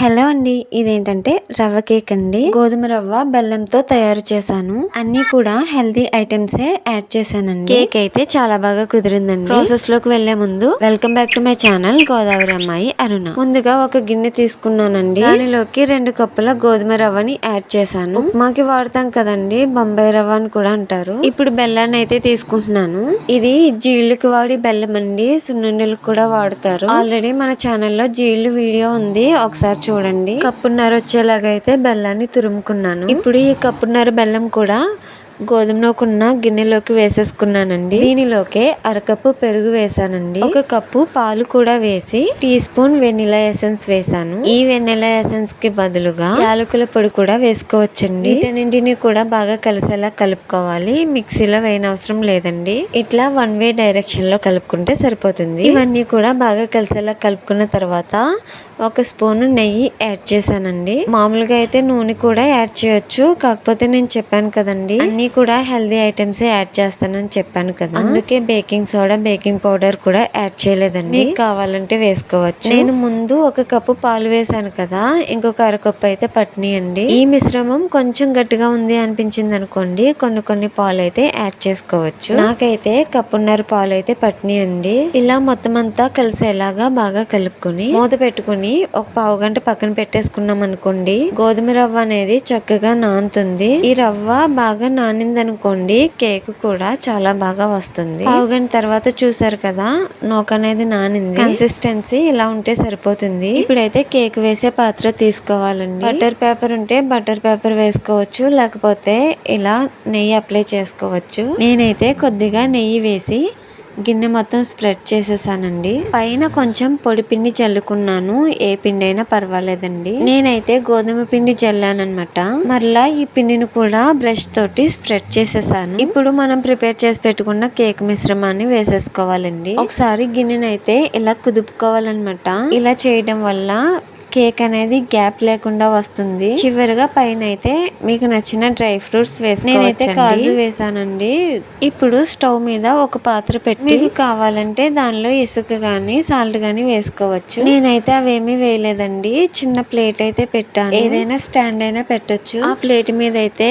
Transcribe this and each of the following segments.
Hello అండి ఇదేంటంటే రవ్వ కేక్ అండి. గోధుమ రవ్వ బెల్లంతో తయారు చేశాను. అన్ని కూడా హెల్దీ ఐటమ్స్ యాడ్ చేశానండి. కేక్ అయితే చాలా బాగా కుదిరిందండి. ప్రాసెస్లోకి వెళ్ళే ముందు welcome back to my channel Godavari అమ్మాయి అరుణ. ముందుగా ఒక గిన్నె తీసుకున్నానండి. దానిలోకి రెండు కప్పుల గోధుమ రవ్వని యాడ్ చేశాను. ఉప్మాకి వాడతాం కదండి బొంబాయి రవ్వ అని కూడా అంటారు. ఇప్పుడు బెల్లాన్ని అయితే తీసుకుంటున్నాను. ఇది జీళ్ళకి వాడి బెల్లం అండి సున్నుండలకు కూడా వాడతారు. ఆల్రెడీ మన ఛానల్లో జీళ్ళు వీడియో ఉంది. ఒకసారి చూడండి. కప్పున్నర వచ్చేలాగా అయితే బెల్లాన్ని తురుముకున్నాను. ఇప్పుడు ఈ కప్పున్నర బెల్లం కూడా గోధుమ నూకున్న గిన్నెలోకి వేసేసుకున్నానండి. దీనిలోకి అరకప్పు పెరుగు వేసానండి. ఒక కప్పు పాలు కూడా వేసి టీ స్పూన్ వెనిలా ఎసెన్స్ వేసాను. ఈ వెనిలా ఎసెన్స్కి బదులుగా యాలకుల పొడి కూడా వేసుకోవచ్చండి. వీటన్నింటిని కూడా బాగా కలిసేలా కలుపుకోవాలి. మిక్సీలో వేయనవసరం లేదండి. ఇట్లా వన్ వే డైరెక్షన్లో కలుపుకుంటే సరిపోతుంది. ఇవన్నీ కూడా బాగా కలిసేలా కలుపుకున్న తర్వాత ఒక స్పూన్ నెయ్యి యాడ్ చేశానండి. మామూలుగా అయితే నూనె కూడా యాడ్ చేయొచ్చు. కాకపోతే నేను చెప్పాను కదండి అన్ని కూడా హెల్దీ ఐటమ్స్ యాడ్ చేస్తానని చెప్పాను కదా. అందుకే బేకింగ్ సోడా బేకింగ్ పౌడర్ కూడా యాడ్ చేయలేదండి. మీకు కావాలంటే వేసుకోవచ్చు. నేను ముందు ఒక కప్పు పాలు వేసాను కదా ఇంకొక అరకప్పు అయితే పట్టినాయండి ఈ మిశ్రమం కొంచెం గట్టిగా ఉంది అనిపించింది అనుకోండి కొన్ని కొన్ని పాలు అయితే యాడ్ చేసుకోవచ్చు. నాకైతే కప్పున్నర పాలు అయితే పట్టినాయండి ఇలా మొత్తం అంతా కలిసేలాగా బాగా కలుపుకొని మూత పెట్టుకుని ఒక పావు గంట పక్కన పెట్టేసుకున్నాం అనుకోండి. గోధుమ రవ్వ అనేది చక్కగా నానుతుంది. ఈ రవ్వ బాగా నానింది అనుకోండి కేక్ కూడా చాలా బాగా వస్తుంది. పావు గంట తర్వాత చూసారు కదా నోక అనేది నానింది. కన్సిస్టెన్సీ ఇలా ఉంటే సరిపోతుంది. ఇప్పుడైతే కేక్ వేసే పాత్ర తీసుకోవాలండి. బటర్ పేపర్ ఉంటే బటర్ పేపర్ వేసుకోవచ్చు లేకపోతే ఇలా నెయ్యి అప్లై చేసుకోవచ్చు. నేనైతే కొద్దిగా నెయ్యి వేసి గిన్నె మొత్తం స్ప్రెడ్ చేసేసానండి. పైన కొంచెం పొడి పిండి చల్లుకున్నాను. ఏ పిండి అయినా పర్వాలేదండి. నేనైతే గోధుమ పిండి చల్లానమాట అనమాట మరలా ఈ పిండిని కూడా బ్రష్ తోటి స్ప్రెడ్ చేసేసాను. ఇప్పుడు మనం ప్రిపేర్ చేసి పెట్టుకున్న కేక్ మిశ్రమాన్ని వేసేసుకోవాలండి. ఒకసారి గిన్నెనైతే ఇలా కుదుపుకోవాలన్నమాట. ఇలా చేయడం వల్ల కేక్ అనేది గ్యాప్ లేకుండా వస్తుంది. చివరిగా పైన అయితే మీకు నచ్చిన డ్రై ఫ్రూట్స్ వేసి నేనైతే కాజు వేసానండి. ఇప్పుడు స్టవ్ మీద ఒక పాత్ర పెట్టి మీకు కావాలంటే దానిలో ఇసుక గాని సాల్ట్ గాని వేసుకోవచ్చు. నేనైతే అవేమీ వేయలేదండి. చిన్న ప్లేట్ అయితే పెట్టాను. ఏదైనా స్టాండ్ అయినా పెట్టొచ్చు. ఆ ప్లేట్ మీద అయితే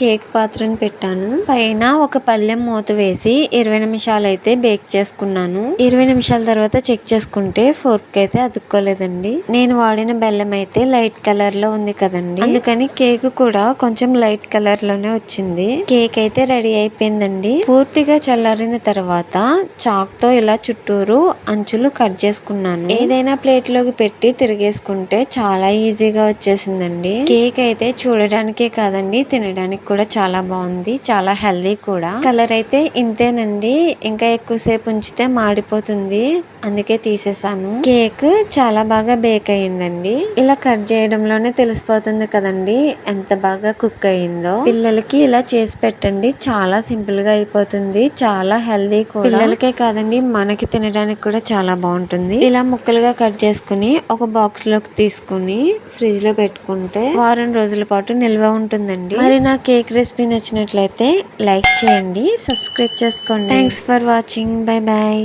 కేక్ పాత్రను పెట్టాను. పైన ఒక పళ్ళెం మూత వేసి ఇరవై నిమిషాలు అయితే బేక్ చేసుకున్నాను. ఇరవై నిమిషాల తర్వాత చెక్ చేసుకుంటే ఫోర్క్ అయితే అతుక్కోలేదండి. నేను వాడిన బెల్లం అయితే లైట్ కలర్లో ఉంది కదండి. అందుకని కేక్ కూడా కొంచెం లైట్ కలర్లోనే వచ్చింది. కేక్ అయితే రెడీ అయిపోయిందండి. పూర్తిగా చల్లారిన తర్వాత చాక్తో ఇలా చుట్టూరు అంచులు కట్ చేసుకున్నాను. ఏదైనా ప్లేట్లోకి పెట్టి తిరిగేసుకుంటే చాలా ఈజీగా వచ్చేసిందండి. కేక్ అయితే చూడడానికే కాదండి తినడానికి కూడా చాలా బాగుంది చాలా హెల్దీ కూడా. కలర్ అయితే ఇంతేనండి. ఇంకా ఎక్కువసేపు ఉంచితే మాడిపోతుంది. అందుకే తీసేసాను. కేక్ చాలా బాగా బేక్ అయ్యిందండి. ఇలా కట్ చేయడంలోనే తెలిసిపోతుంది కదండి ఎంత బాగా కుక్ అయిందో. పిల్లలకి ఇలా చేసి పెట్టండి చాలా సింపుల్గా అయిపోతుంది చాలా హెల్దీ కూడా. పిల్లలకే కాదండి మనకి తినడానికి కూడా చాలా బాగుంటుంది. ఇలా ముక్కలుగా కట్ చేసుకుని ఒక బాక్స్లోకి తీసుకుని ఫ్రిడ్జ్లో పెట్టుకుంటే వారం రోజుల పాటు నిల్వ ఉంటుందండి. మరి నా కేక్ రెసిపీ నచ్చినట్లయితే లైక్ చేయండి సబ్స్క్రైబ్ చేసుకోండి. Thanks for watching. Bye bye